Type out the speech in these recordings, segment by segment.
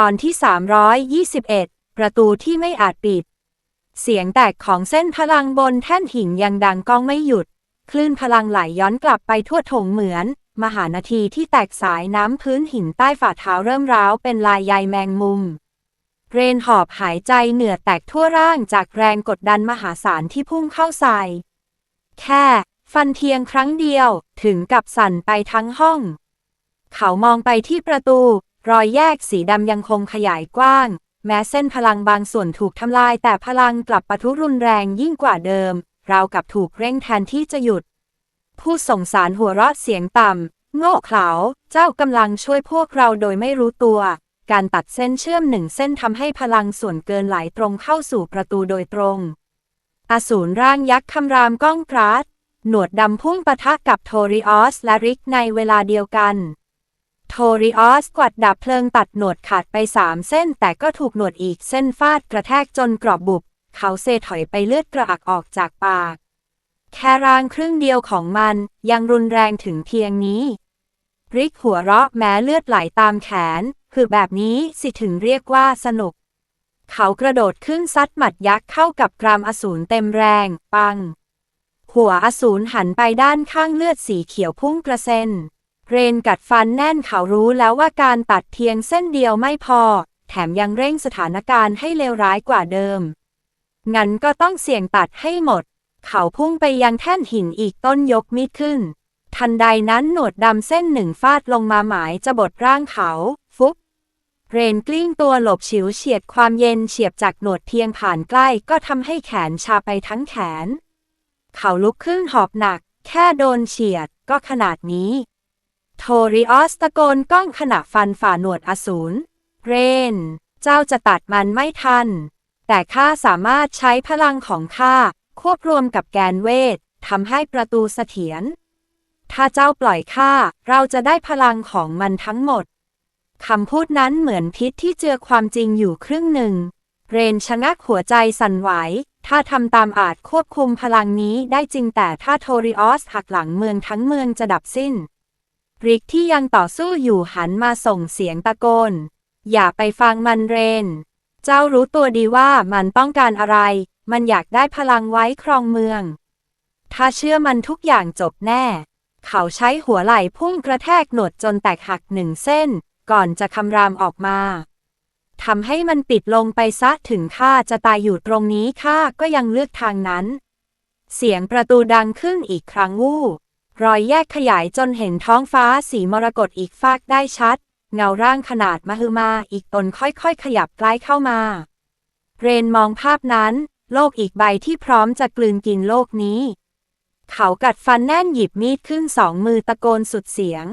ตอนที่ 321 ประตูที่ไม่อาจปิด เสียงแตกของเส้นพลังบนแท่นหินยังดังก้องไม่หยุด คลื่นพลังไหลย้อนกลับไปทั่วถงเหมือน มหานาทีที่แตกสายน้ำพื้นหินใต้ฝ่าเท้าเริ่มร้าวเป็นลายใยแมงมุม เรนหอบหายใจเหนื่อแตกทั่วร่างจากแรงกดดันมหาศาลที่พุ่งเข้าใส่ แค่ ฟันเทียงครั้งเดียวถึงกับสั่นไปทั้งห้อง เขามองไปที่ประตู รอยแยกสีดำยังคงขยายกว้าง แม้เส้นพลังบางส่วนถูกทำลาย แต่พลังกลับปะทุรุนแรงยิ่งกว่าเดิม ราวกับถูกเร่งแทนที่จะหยุด ผู้ส่งสารหัวเราะเสียงต่ำ โง่เขลา เจ้ากำลังช่วยพวกเราโดยไม่รู้ตัว การตัดเส้นเชื่อมหนึ่งเส้นทำให้พลังส่วนเกินไหลตรงเข้าสู่ประตูโดยตรง อสูรร่างยักษ์คำรามก้องกราดหนวดดำพุ่งปะทะกับโทริออสและริกในเวลาเดียวกัน โทริออสกวัดดับเพลิงตัดหนวดขาดไปสามเส้น แต่ก็ถูกหนวดอีกเส้นฟาดกระแทกจนกรอบบุบ เขาเซถอยไปเลือดกระอักออกจากปาก แค่ร่างครึ่งเดียวของมันยังรุนแรงถึงเพียงนี้ ริกหัวเราะแม้เลือดไหลตามแขน คือแบบนี้สิถึงเรียกว่าสนุก เขากระโดดขึ้นซัดหมัดยักษ์เข้ากับกรามอสูรเต็มแรง ปัง หัวอสูรหันไปด้านข้างเลือดสีเขียวพุ่งกระเซ็น เรนกัดฟันแน่นเขารู้แล้วว่าการตัดเพียงเส้นเดียวไม่พอ แถมยังเร่งสถานการณ์ให้เลวร้ายกว่าเดิม งั้นก็ต้องเสี่ยงตัดให้หมด เขาพุ่งไปยังแท่นหินอีกต้นยกมีดขึ้น ทันใดนั้นหนวดดำเส้นหนึ่งฟาดลงมาหมายจะบดร่างเขา ฟุบเรนกลิ้งตัวหลบฉิวเฉียดความเย็นเฉียบจากหนวดเพียงผ่านใกล้ก็ทำให้แขนชาไปทั้งแขน เขาลุกขึ้นหอบหนัก แค่โดนเฉียดก็ขนาดนี้ โทริออสตะโกนก้องขณะฟันฝ่าหนวดอสูร เรน เจ้าจะตัดมันไม่ทัน แต่ข้าสามารถใช้พลังของข้าควบรวมกับแกนเวททำให้ประตูเสถียร ถ้าเจ้าปล่อยข้าเราจะได้พลังของมันทั้งหมด คำพูดนั้นเหมือนพิษที่เจือความจริงอยู่ครึ่งหนึ่ง เรนชะงักหัวใจสั่นไหว ถ้าทำตามอาจควบคุมพลังนี้ได้จริงแต่ถ้าโทริออสหักหลังเมืองทั้งเมืองจะดับสิ้น ริกที่ยังต่อสู้อยู่หันมาส่งเสียงตะโกน อย่าไปฟังมันเรน เจ้ารู้ตัวดีว่ามันต้องการอะไร มันอยากได้พลังไว้ครองเมือง ถ้าเชื่อมันทุกอย่างจบแน่ เขาใช้หัวไหล่พุ่งกระแทกหนวดจนแตกหักหนึ่งเส้น ก่อนจะคำรามออกมาทำให้มันปิดลงไปซะถึงข้าจะตายอยู่ตรงนี้ข้าก็ยังเลือกทางนั้น เสียงประตูดังขึ้นอีกครั้งวู้ รอยแยกขยายจนเห็นท้องฟ้าสีมรกตอีกฟากได้ชัด เงาร่างขนาดมหึมาอีกตนค่อยๆ ขยับใกล้เข้ามา เรนมองภาพนั้น โลกอีกใบที่พร้อมจะกลืนกินโลกนี้ เขากัดฟันแน่นหยิบมีดขึ้นสองมือตะโกนสุดเสียง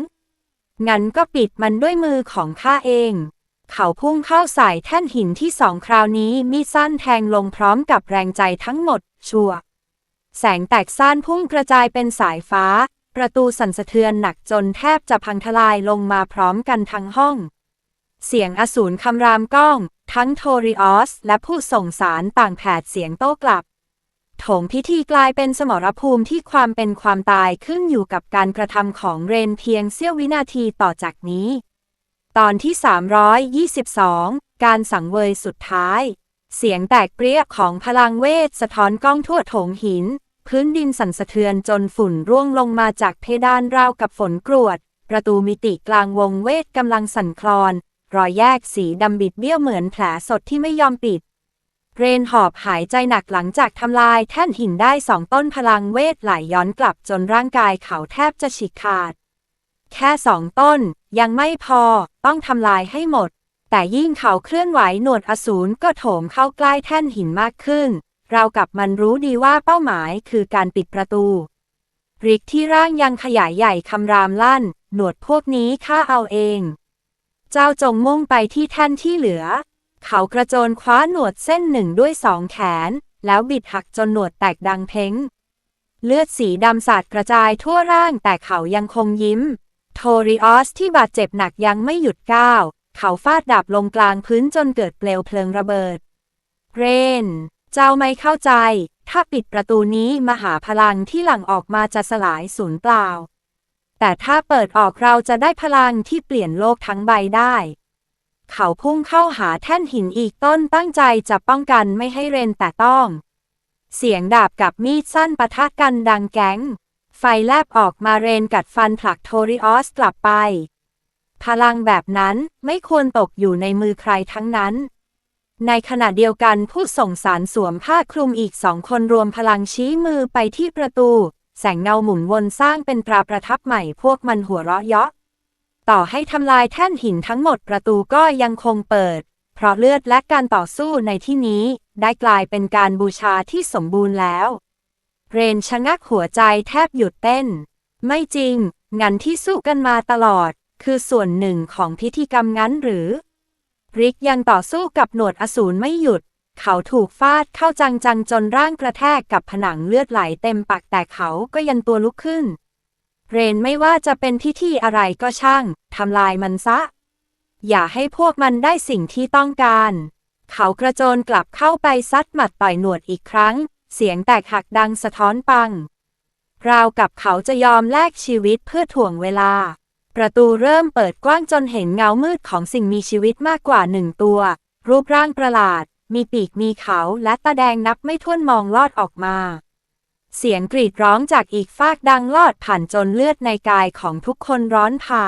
งั้นก็ปิดมันด้วยมือของข้าเอง เขาพุ่งเข้าใส่แท่นหินที่สองคราวนี้มีดสั้นแทงลงพร้อมกับแรงใจทั้งหมด ชัว แสงแตกซ่านพุ่งกระจายเป็นสายฟ้า ประตูสั่นสะเทือนหนักจนแทบจะพังทลายลงมาพร้อมกันทั้งห้อง เสียงอสูรคำรามก้อง ทั้งโทริออส และผู้ส่งสารต่างแผดเสียงโต้กลับ โถงพิธีกลายเป็นสมรภูมิที่ความเป็นความตายขึ้นอยู่กับการกระทำของเรนเพียงเสี้ยววินาทีต่อจากนี้ ตอนที่ 322 การสังเวยสุดท้าย เสียงแตกเปรี้ยของพลังเวทสะท้อนกล้องทั่วโถงหิน พื้นดินสั่นสะเทือนจนฝุ่นร่วงลงมาจากเพดานราวกับฝนกรวด ประตูมิติกลางวงเวทกำลังสั่นคลอน รอยแยกสีดำบิดเบี้ยวเหมือนแผลสดที่ไม่ยอมปิด เรนหอบหายใจหนักหลังจากทำลายแท่นหินได้สองต้นพลังเวทไหลย้อนกลับจนร่างกายเขาแทบจะฉีกขาด แค่สองต้นยังไม่พอต้องทำลายให้หมด แต่ยิ่งเขาเคลื่อนไหวหนวดอสูรก็โถมเข้าใกล้แท่นหินมากขึ้น เรากับมันรู้ดีว่าเป้าหมายคือการปิดประตู ริกที่ร่างยังขยายใหญ่คำรามลั่น หนวดพวกนี้ข้าเอาเอง เจ้าจงมุ่งไปที่แท่นที่เหลือ เขากระโจนคว้าหนวดเส้นหนึ่งด้วยสองแขน แล้วบิดหักจนหนวดแตกดังเพ้ง เลือดสีดำสาดกระจายทั่วร่างแต่เขายังคงยิ้ม โทริออสที่บาดเจ็บหนักยังไม่หยุดก้าว เขาฟาดดาบลงกลางพื้นจนเกิดเปลวเพลิงระเบิด เรน เจ้าไม่เข้าใจ ถ้าปิดประตูนี้มหาพลังที่หลั่งออกมาจะสลายสูญเปล่า แต่ถ้าเปิดออกเราจะได้พลังที่เปลี่ยนโลกทั้งใบได้ เขาพุ่งเข้าหาแท่นหินอีกต้นตั้งใจจะป้องกันไม่ให้เรนแต่ต้อง เสียงดาบกับมีดสั้นปะทะกันดังแก๊ง ไฟแลบออกมาเรนกัดฟันผลักโทริออสกลับไป พลังแบบนั้นไม่ควรตกอยู่ในมือใครทั้งนั้น ในขณะเดียวกันผู้ส่งสารสวมผ้าคลุมอีกสองคนรวมพลังชี้มือไปที่ประตู แสงเงาหมุนวนสร้างเป็นตราประทับใหม่พวกมันหัวเราะเยาะ ต่อให้ทำลายแท่นหินทั้งหมดประตูก็ยังคงเปิด เพราะเลือดและการต่อสู้ในที่นี้ได้กลายเป็นการบูชาที่สมบูรณ์แล้ว เรนชะงักหัวใจแทบหยุดเต้น ไม่จริง งันที่สู้กันมาตลอด คือส่วนหนึ่งของพิธีกรรมงั้นหรือ ริกยังต่อสู้กับหนวดอสูรไม่หยุด เขาถูกฟาดเข้าจังๆจนร่างกระแทกกับผนังเลือดไหลเต็มปากแต่เขาก็ยันตัวลุกขึ้น เรนไม่ว่าจะเป็นพิธีอะไรก็ช่างทำลายมันซะ อย่าให้พวกมันได้สิ่งที่ต้องการ เขากระโจนกลับเข้าไปซัดหมัดต่อยหนวดอีกครั้ง เสียงแตกหักดังสะท้อนปังราวกับเขาจะยอมแลกชีวิตเพื่อถ่วงเวลา ประตูเริ่มเปิดกว้างจนเห็นเงามืดของสิ่งมีชีวิตมากกว่าหนึ่งตัว รูปร่างประหลาด มีปีกมีเขาและตาแดงนับไม่ถ้วนมองลอดออกมา เสียงกรีดร้องจากอีกฟากดังลอดผ่านจนเลือดในกายของทุกคนร้อนเผา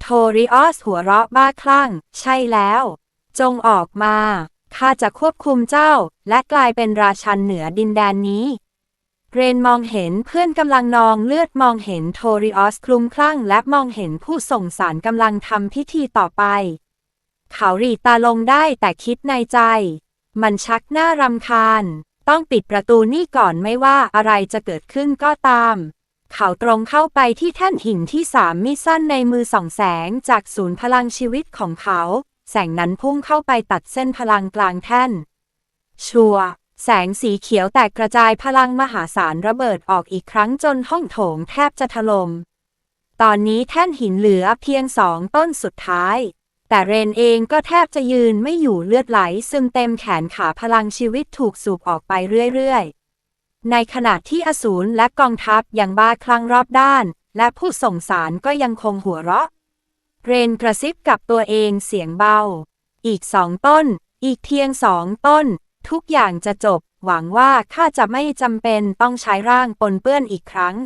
โทริออสหัวเราะบ้าคลั่ง ใช่แล้ว จงออกมาข้าจะควบคุมเจ้า และกลายเป็นราชันเหนือดินแดนนี้ เรนมองเห็นเพื่อนกำลังนองเลือดมองเห็นโทริออสคลุ้มคลั่ง และมองเห็นผู้ส่งสารกำลังทำพิธีต่อไป เขาหรีตาลงได้แต่คิดในใจ มันชักหน้ารำคาญ ต้องปิดประตูนี่ก่อนไม่ว่าอะไรจะเกิดขึ้นก็ตาม เขาตรงเข้าไปที่แท่นหินที่สามมีสั้นในมือส่องแสงจากศูนย์พลังชีวิตของเขา แสงนั้นพุ่งเข้าไปตัดเส้นพลังกลางแท่น ชัว แสงสีเขียวแตกกระจายพลังมหาศาลระเบิดออกอีกครั้งจนห้องโถงแทบจะถลม่ม ตอนนี้แท่นหินเหลือเพียงสองต้นสุดท้าย แต่เรนเองก็แทบจะยืนไม่อยู่เลือดไหลซึมเต็มแขนขาพลังชีวิตถูกสูบออกไปเรื่อยๆ ในขณะที่อสูรและกองทัพยังบ้าคลั่งรอบด้าน และผู้ส่งสารก็ยังคงหัวเราะ เรนกระซิบกับตัวเองเสียงเบา อีกสองต้น อีกเพียงสองต้น ทุกอย่างจะจบ หวังว่าข้าจะไม่จำเป็นต้องใช้ร่างปนเปื้อนอีกครั้ง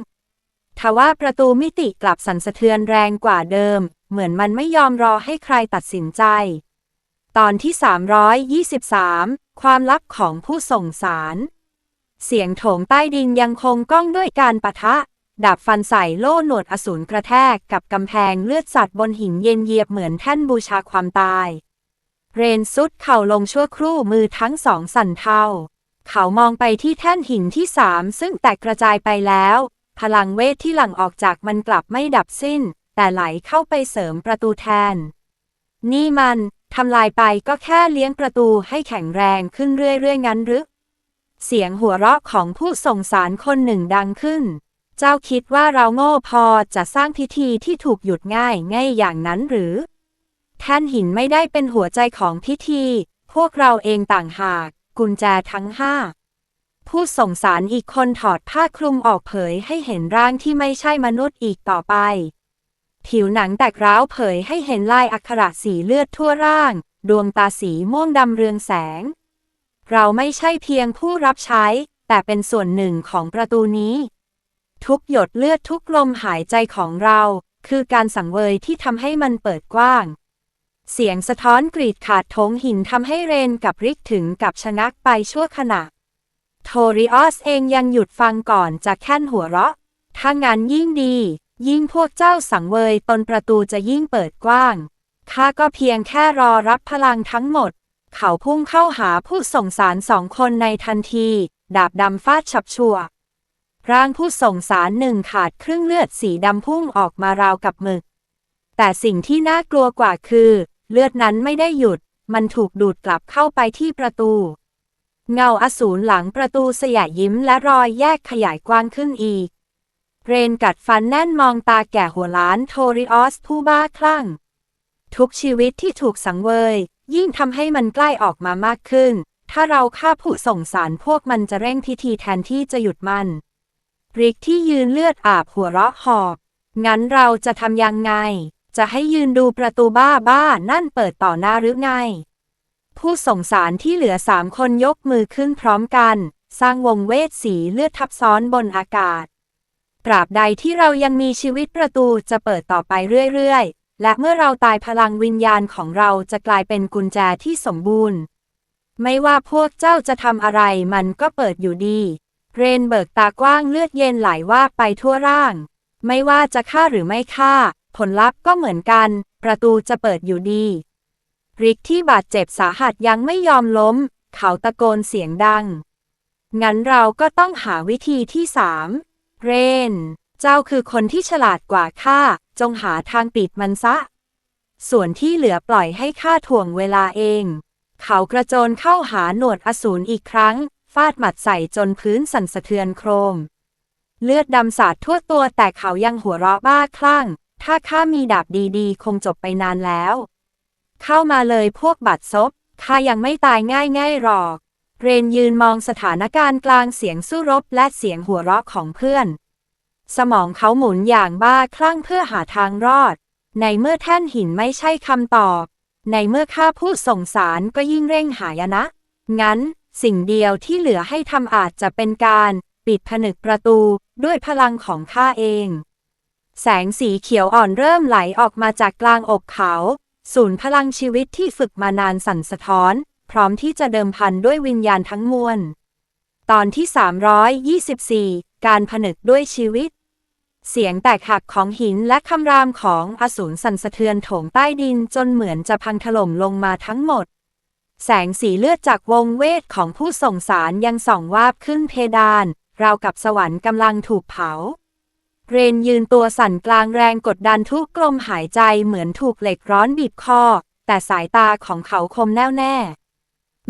ทว่าประตูมิติกลับสั่นสะเทือนแรงกว่าเดิม เหมือนมันไม่ยอมรอให้ใครตัดสินใจ ตอนที่ 323 ความลับของผู้ส่งสาร เสียงโถงใต้ดินยังคงก้องด้วยการปะทะ ดาบฟันใส่โล่หนวดอสูรกระแทกกับกำแพงเลือดสัตว์บนหินเย็นเยียบเหมือนแท่นบูชาความตาย เรนซุดเข่าลงชั่วครู่มือทั้งสองสั่นเทา เขามองไปที่แท่นหินที่สามซึ่งแตกกระจายไปแล้ว พลังเวทที่หลั่งออกจากมันกลับไม่ดับสิ้น แต่ไหลเข้าไปเสริมประตูแทน นี่มันทำลายไปก็แค่เลี้ยงประตูให้แข็งแรงขึ้นเรื่อยๆงั้นหรือเสียงหัวเราะของผู้ส่งสารคนหนึ่งดังขึ้น เจ้าคิดว่าเราโง่พอจะสร้างพิธีที่ถูกหยุดง่ายง่ายอย่างนั้นหรือ แท่นหินไม่ได้เป็นหัวใจของพิธี พวกเราเองต่างหาก กุญแจทั้งห้า ผู้ส่งสารอีกคนถอดผ้าคลุมออกเผยให้เห็นร่างที่ไม่ใช่มนุษย์อีกต่อไป ผิวหนังแตกร้าวเผยให้เห็นลายอักขระสีเลือดทั่วร่าง ดวงตาสีม่วงดำเรืองแสง เราไม่ใช่เพียงผู้รับใช้ แต่เป็นส่วนหนึ่งของประตูนี้ ทุกหยดเลือดทุกลมหายใจของเรา คือการสังเวยที่ทำให้มันเปิดกว้าง เสียงสะท้อนกรีดขาดโถงหินทำให้เรนกับริกถึงกับชะงักไปชั่วขณะ โทริออสเองยังหยุดฟังก่อนจะแค่นหัวเราะ ถ้างานยิ่งดี ยิ่งพวกเจ้าสังเวยตนประตูจะยิ่งเปิดกว้าง ข้าก็เพียงแค่รอรับพลังทั้งหมด เขาพุ่งเข้าหาผู้ส่งสารสองคนในทันที ดาบดำฟาดฉับชัวร่างผู้ส่งสารหนึ่งขาดครึ่งเลือดสีดำพุ่งออกมาราวกับหมึก แต่สิ่งที่น่ากลัวกว่าคือ เลือดนั้นไม่ได้หยุด มันถูกดูดกลับเข้าไปที่ประตู เงาอสูรหลังประตูสยะยิ้มและรอยแยกขยายกว้างขึ้นอีก เรนกัดฟันแน่นมองตาแก่หัวล้านโทริออสผู้บ้าคลั่ง ทุกชีวิตที่ถูกสังเวย ยิ่งทำให้มันใกล้ออกมามากขึ้น ถ้าเราฆ่าผู้ส่งสารพวกมันจะเร่งพิธีแทนที่จะหยุดมันริกที่ยืนเลือดอาบหัวเราะหอบ งั้นเราจะทำยังไง จะให้ยืนดูประตูบ้าบ้านั่นเปิดต่อหน้าหรือไง ผู้ส่งสารที่เหลือสามคนยกมือขึ้นพร้อมกัน สร้างวงเวทสีเลือดทับซ้อนบนอากาศ ตราบใดที่เรายังมีชีวิตประตูจะเปิดต่อไปเรื่อยๆ และเมื่อเราตายพลังวิญญาณของเราจะกลายเป็นกุญแจที่สมบูรณ์ ไม่ว่าพวกเจ้าจะทำอะไรมันก็เปิดอยู่ดี เรนเบิกตากว้างเลือดเย็นไหลว่าไปทั่วร่าง ไม่ว่าจะฆ่าหรือไม่ฆ่า ผลลัพธ์ก็เหมือนกัน ประตูจะเปิดอยู่ดี ริกที่บาดเจ็บสาหัสยังไม่ยอมล้ม เขาตะโกนเสียงดัง งั้นเราก็ต้องหาวิธีที่สามเรน เจ้าคือคนที่ฉลาดกว่าข้า จงหาทางปิดมันซะ ส่วนที่เหลือปล่อยให้ข้าถ่วงเวลาเอง เขากระโจนเข้าหาหนวดอสูรอีกครั้ง ฟาดหมัดใส่จนพื้นสั่นสะเทือนโครม เลือดดำสาดทั่วตัวแต่เขายังหัวเราะบ้าคลั่ง ถ้าข้ามีดาบดีๆ คงจบไปนานแล้ว เข้ามาเลยพวกบัดซบข้ายังไม่ตายง่ายๆหรอก เรนยืนมองสถานการณ์กลางเสียงสู้รบและเสียงหัวเราะของเพื่อน สมองเขาหมุนอย่างบ้าคลั่งเพื่อหาทางรอด ในเมื่อแท่นหินไม่ใช่คำตอบ ในเมื่อข้าพูดส่งสารก็ยิ่งเร่งหายนะ งั้นสิ่งเดียวที่เหลือให้ทำอาจจะเป็นการ ปิดผนึกประตูด้วยพลังของข้าเอง แสงสีเขียวอ่อนเริ่มไหลออกมาจากกลางอกเขา ศูนย์พลังชีวิตที่ฝึกมานานสั่นสะท้อน พร้อมที่จะเดิมพันด้วยวิญญาณทั้งมวล ตอนที่ 324 การผนึกด้วยชีวิต เสียงแตกหักของหินและคำรามของอสูรสั่นสะเทือนโถงใต้ดินจนเหมือนจะพังถล่มลงมาทั้งหมด แสงสีเลือดจากวงเวทของผู้ส่งสารยังส่องวาบขึ้นเพดาน ราวกับสวรรค์กำลังถูกเผา เรนยืนตัวสั่นกลางแรงกดดันทุกกลมหายใจเหมือนถูกเหล็กร้อนบีบคอ แต่สายตาของเขาคมแน่วแน่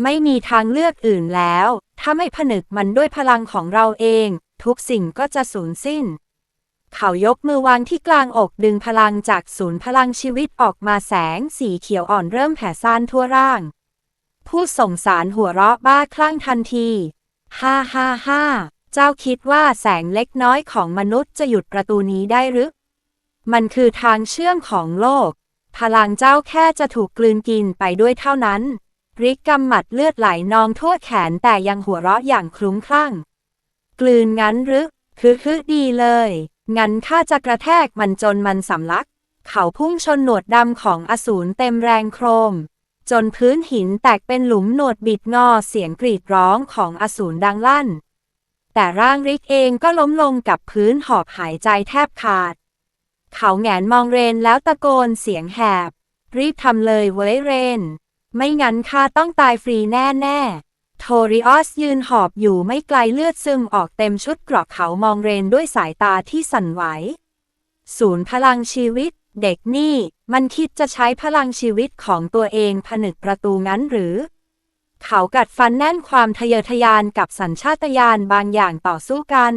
ไม่มีทางเลือกอื่นแล้ว ถ้าไม่ผนึกมันด้วยพลังของเราเอง ทุกสิ่งก็จะสูญสิ้น เขายกมือวางที่กลางอกดึงพลังจากศูนย์พลังชีวิตออกมาแสงสีเขียวอ่อนเริ่มแผ่ซ่านทั่วร่าง ผู้ส่งสารหัวเราะบ้าคลั่งทันที ฮ่าฮ่าฮ่า เจ้าคิดว่าแสงเล็กน้อยของมนุษย์จะหยุดประตูนี้ได้หรือ มันคือทางเชื่อมของโลก พลังเจ้าแค่จะถูกกลืนกินไปด้วยเท่านั้น ริกกำหมัดเลือดไหลนองทั่วแขนแต่ยังหัวเราะอย่างคลุ้มคลั่ง กลืนงั้นหรือคือคือดีเลย งั้นข้าจะกระแทกมันจนมันสำลัก เขาพุ่งชนหนวดดำของอสูรเต็มแรงโครม จนพื้นหินแตกเป็นหลุมหนวดบิดงอเสียงกรีดร้องของอสูรดังลั่น แต่ร่างริกเองก็ล้มลงกับพื้นหอบหายใจแทบขาด เขาแงนมองเรนแล้วตะโกนเสียงแหบ รีบทำเลยเว้ยเรน ไม่งั้นข้าต้องตายฟรีแน่แน่โทริออสยืนหอบอยู่ไม่ไกลเลือดซึมออกเต็มชุดเกรอกเขามองเรนด้วยสายตาที่สั่นไหว ศูนย์พลังชีวิต เด็กนี่ มันคิดจะใช้พลังชีวิตของตัวเองผนึกประตูงั้นหรือ เขากัดฟันแน่นความทะเยอทะยานกับสัญชาตญาณบางอย่างต่อสู้กัน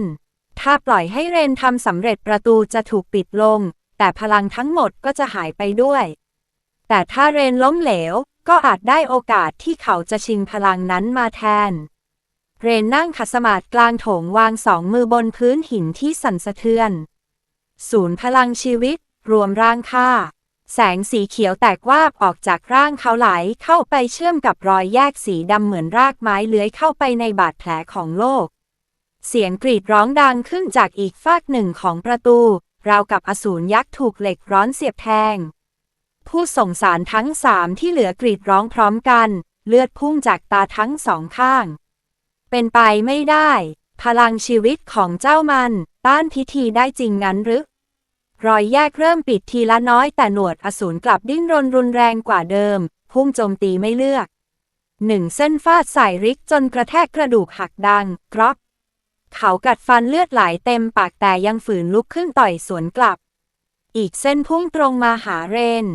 ถ้าปล่อยให้เรนทำสำเร็จประตูจะถูกปิดลง แต่พลังทั้งหมดก็จะหายไปด้วย แต่ถ้าเรนล้มเหลว ก็อาจได้โอกาสที่เขาจะชิงพลังนั้นมาแทน เรนนั่งขัดสมาธิกลางโถงวางสองมือบนพื้นหินที่สั่นสะเทือน ศูนย์พลังชีวิต รวมร่างค่า แสงสีเขียวแตกวาบออกจากร่างเขาไหลเข้าไปเชื่อมกับรอยแยกสีดำเหมือนรากไม้เลื้อยเข้าไปในบาดแผลของโลก เสียงกรีดร้องดังขึ้นจากอีกฟากหนึ่งของประตู ราวกับอสูรยักษ์ถูกเหล็กร้อนเสียบแทง ผู้ส่งสารทั้งสามที่เหลือกรีดร้องพร้อมกัน เลือดพุ่งจากตาทั้งสองข้าง เป็นไปไม่ได้ พลังชีวิตของเจ้ามัน ต้านพิธีได้จริงงั้นหรือ รอยแยกเริ่มปิดทีละน้อยแต่หนวดอสูรกลับดิ้นรนรุนแรงกว่าเดิม พุ่งโจมตีไม่เลือกหนึ่งเส้นฟาดใส่ริกจนกระแทกกระดูกหักดังกรอบเขากัดฟันเลือดไหลเต็มปากแต่ยังฝืนลุกขึ้นต่อยสวนกลับ อีกเส้นพุ่งตรงมาหาเรน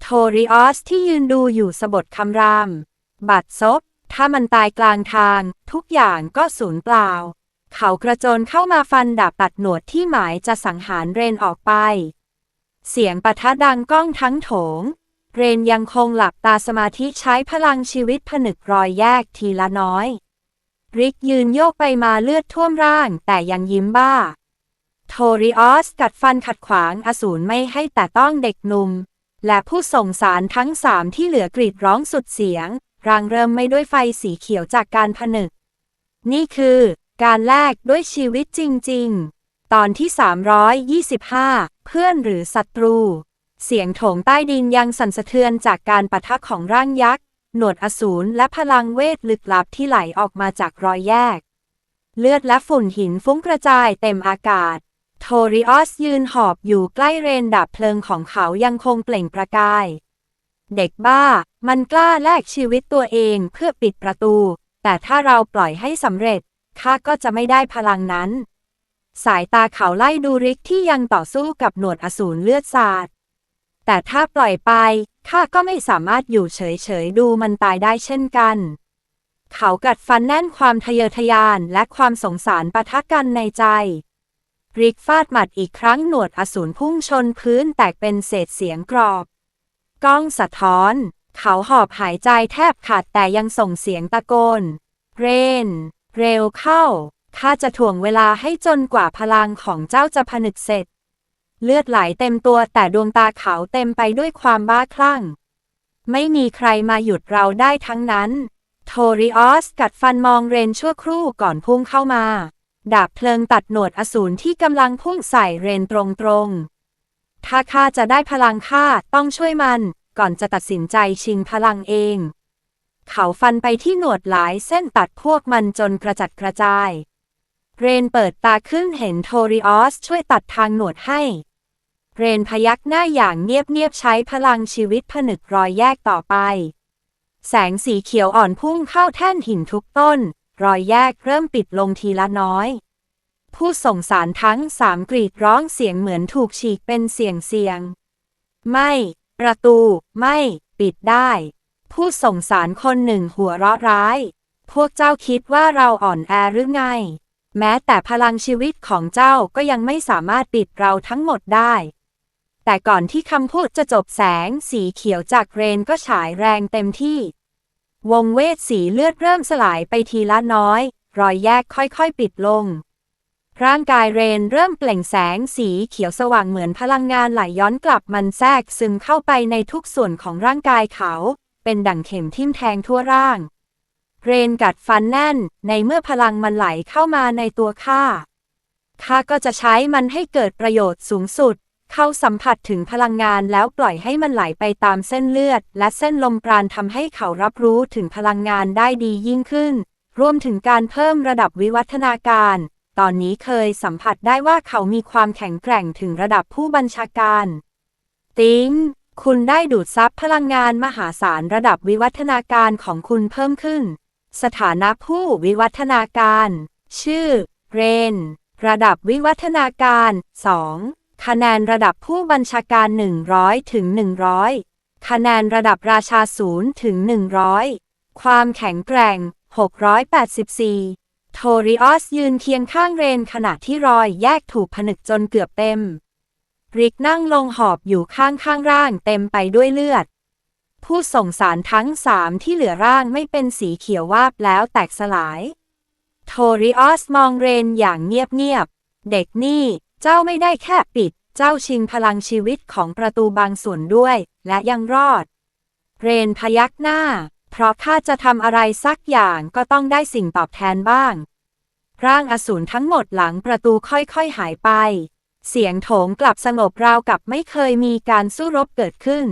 โทริออสที่ยืนดูอยู่สะบดคำราม บัดซบ ถ้ามันตายกลางทาง ทุกอย่างก็สูญเปล่า เขากระโจนเข้ามาฟันดาบตัดหนวดที่หมายจะสังหารเรนออกไป เสียงปะทะดังก้องทั้งโถง เรนยังคงหลับตาสมาธิใช้พลังชีวิตผนึกรอยแยกทีละน้อย ริกยืนโยกไปมาเลือดท่วมร่างแต่ยังยิ้มบ้า โทริออสกัดฟันขัดขวางอสูรไม่ให้แต่ต้องเด็กหนุ่ม และผู้ส่งสารทั้งสามที่เหลือกรีดร้องสุดเสียง รางเริ่มไม่ด้วยไฟสีเขียวจากการผนึก นี่คือ การแลกด้วยชีวิตจริง ๆ ตอนที่ 325 เพื่อนหรือศัตรู เสียงโถงใต้ดินยังสั่นสะเทือนจากการปะทะของร่างยักษ์ หนวดอสูรและพลังเวทลึกลับที่ไหลออกมาจากรอยแยก เลือดและฝุ่นหินฟุ้งกระจายเต็มอากาศ โทริออสยืนหอบอยู่ใกล้เรนดับเพลิงของเขายังคงเปล่งประกาย เด็กบ้า มันกล้าแลกชีวิตตัวเองเพื่อปิดประตู แต่ถ้าเราปล่อยให้สำเร็จ ข้าก็จะไม่ได้พลังนั้น สายตาเขาไล่ดูริกที่ยังต่อสู้กับหนวดอสูรเลือดสาด แต่ถ้าปล่อยไปข้าก็ไม่สามารถอยู่เฉยๆดูมันตายได้เช่นกัน เขากัดฟันแน่นความทะเยอทะยานและความสงสารปะทะกันในใจ ริกฟาดหมัดอีกครั้งหนวดอสูรพุ่งชนพื้นแตกเป็นเศษเสียงกรอบ ก้องสะท้อน เขาหอบหายใจแทบขาดแต่ยังส่งเสียงตะโกน เรน เร็วเข้า ข้าจะถ่วงเวลาให้จนกว่าพลังของเจ้าจะผนึกเสร็จ เลือดไหลเต็มตัวแต่ดวงตาเขาเต็มไปด้วยความบ้าคลั่ง ไม่มีใครมาหยุดเราได้ทั้งนั้น โทริออสกัดฟันมองเรนชั่วครู่ก่อนพุ่งเข้ามา ดาบเพลิงตัดหนวดอสูรที่กำลังพุ่งใส่เรนตรงๆ ถ้าข้าจะได้พลังข้าต้องช่วยมัน ก่อนจะตัดสินใจชิงพลังเอง เขาฟันไปที่หนวดหลายเส้นตัดพวกมันจนกระจัดกระจาย เรนเปิดตาขึ้นเห็นโทริออสช่วยตัดทางหนวดให้ เรนพยักหน้าอย่างเงียบๆใช้พลังชีวิตผนึกรอยแยกต่อไป แสงสีเขียวอ่อนพุ่งเข้าแท่นหินทุกต้น รอยแยกเริ่มปิดลงทีละน้อย ผู้ส่งสารทั้งสามกรีดร้องเสียงเหมือนถูกฉีกเป็นเสียงเสียง ไม่ ประตู ไม่ ปิดได้ ผู้ส่งสารคนหนึ่งหัวเราะร้าย พวกเจ้าคิดว่าเราอ่อนแอหรือไง แม้แต่พลังชีวิตของเจ้าก็ยังไม่สามารถปิดเราทั้งหมดได้ แต่ก่อนที่คำพูดจะจบแสงสีเขียวจากเรนก็ฉายแรงเต็มที่ วงเวทสีเลือดเริ่มสลายไปทีละน้อย รอยแยกค่อยๆปิดลง ร่างกายเรนเริ่มเปล่งแสงสีเขียวสว่างเหมือนพลังงานไหลย้อนกลับมันแทรกซึมเข้าไปในทุกส่วนของร่างกายเขา เป็นดั่งเข็มทิ่มแทงทั่วร่าง เรนกัดฟันแน่น ในเมื่อพลังมันไหลเข้ามาในตัวข้า ข้าก็จะใช้มันให้เกิดประโยชน์สูงสุด เข้าสัมผัสถึงพลังงานแล้วปล่อยให้มันไหลไปตามเส้นเลือด และเส้นลมปราณทำให้เขารับรู้ถึงพลังงานได้ดียิ่งขึ้น รวมถึงการเพิ่มระดับวิวัฒนาการ ตอนนี้เคยสัมผัสได้ว่าเขามีความแข็งแกร่งถึงระดับผู้บัญชาการ ติง คุณได้ดูดซับพลังงานมหาศาลระดับวิวัฒนาการของคุณเพิ่มขึ้น สถานะผู้วิวัฒนาการ ชื่อ เรน ระดับวิวัฒนาการ 2 คะแนนระดับผู้บัญชาการ 100ถึง100 คะแนนระดับราชา0ถึง100 ความแข็งแกร่ง 684 โทริออสยืนเคียงข้างเรนขณะที่รอยแยกถูกผนึกจนเกือบเต็ม ริกนั่งลงหอบอยู่ข้างข้างร่างเต็มไปด้วยเลือด ผู้ส่งสารทั้งสามที่เหลือร่างไม่เป็นสีเขียววาบแล้วแตกสลาย โทริออสมองเรนอย่างเงียบๆ เด็กนี่เจ้าไม่ได้แค่ปิด เจ้าชิงพลังชีวิตของประตูบางส่วนด้วย และยังรอด เรนพยักหน้า เพราะข้าจะทำอะไรสักอย่างก็ต้องได้สิ่งตอบแทนบ้าง ร่างอสูรทั้งหมดหลังประตูค่อยๆหายไป เสียงโถงกลับสงบราวกับไม่เคยมีการสู้รบเกิดขึ้น